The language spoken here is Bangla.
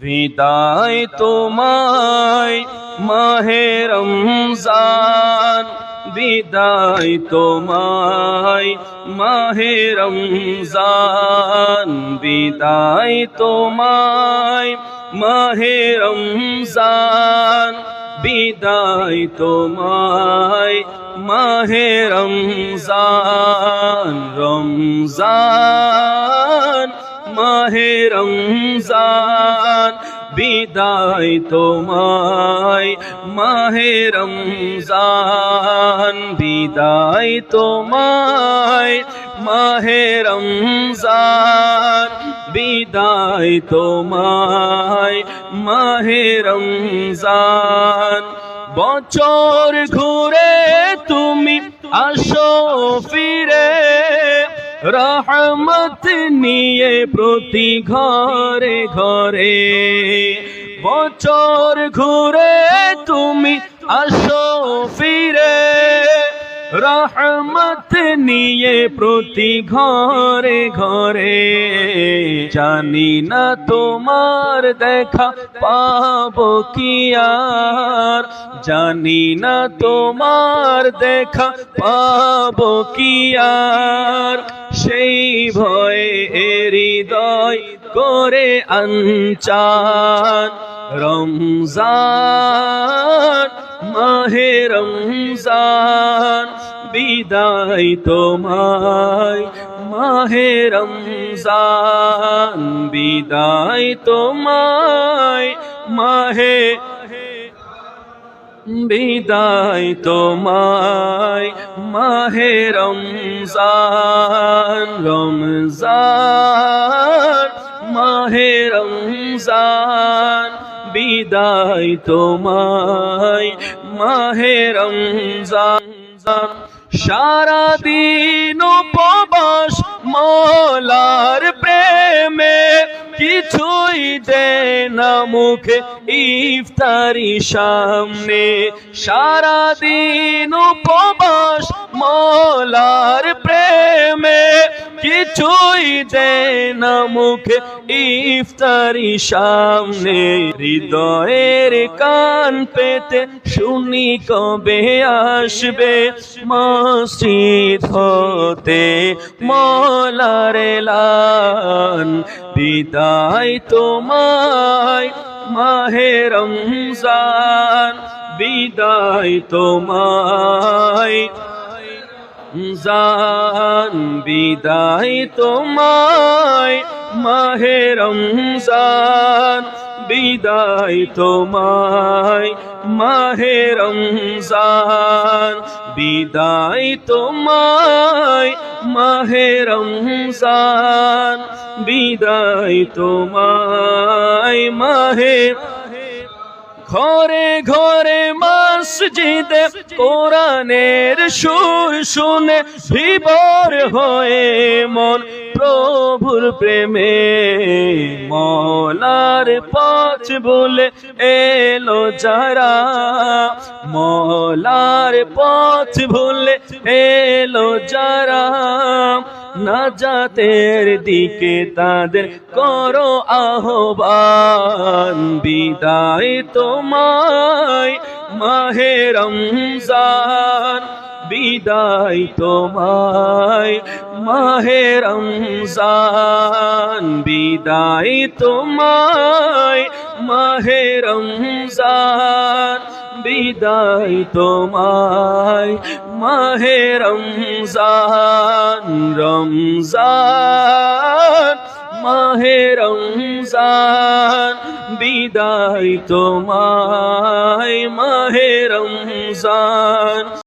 বিদায় তোমায় মাহে রমজান বিদায় তোমায় মাহে রমজান বিদায় তোমায় মাহে রমজান বিদায় তোমায় মাহে রমজান রমজান মাহে রমজান বিদায় তোমায়, মাহে রমজান। বিদায় তোমায়, মাহে রমজান। বিদায় তোমায়, মাহে রমজান। বছর ঘুরে তুমি আসো ফিরে, রহমত নিয়ে প্রতি ঘরে ঘরে। বছর ঘুরে তুমি আসো ফিরে। রহমত নিয়ে প্রতি ঘরে ঘরে। জানি না তোমার দেখা পাবো কি আর। জানি না তোমার দেখা পাবো কি আর। সেই ভয়ে হৃদয় করে আনচান। রমজান, মাহে রমজান, বিদায় তোমায়। মাহে রমজান, বিদায় তোমায়। মাহে বিদায় তোমায়। মাহে রমজান রমজান বিদায় তোমায় মাহে রমজান। সারাদিন উপবাস মলার প্রেমে কিছুই দে না মুখে ইফতারি সামনে। সারাদিন উপবাস মলার প্রেমে কিছুই দে না মুখে। ইফতারি সামনে হৃদয়ের কান পেতে শুনি কবে আসবে মসজিদ হতে। মলার লান বিদায় তোমায় মাহে রমজান, বিদায় তোমায়। রমজান, বিদায় তোমায়, মাহে রমজান, বিদায় তোমায়, মাহে রমজান, বিদায় তোমায়, মাহে রমজান, বিদায় তোমায়, মাহে ঘরে ঘরে মসজিদে কোরআনের সুর শুনে বিবর হয়ে মন প্রভুর প্রেমে মলার পথ বলে এলো যারা। মলার পথ ভুলে এলো যারা। নাজাতের দিকে তাদের করো আহ্বান। বিদায় তোমায় মাহে রমজান। বিদায় তোমায় মাহে রমজান। বিদায় তোমায় মাহে রমজান। বিদায় তোমায়। মাহে রমজান রমজান। মাহে রমজান বিদায় তোমায়। মাহে রমজান।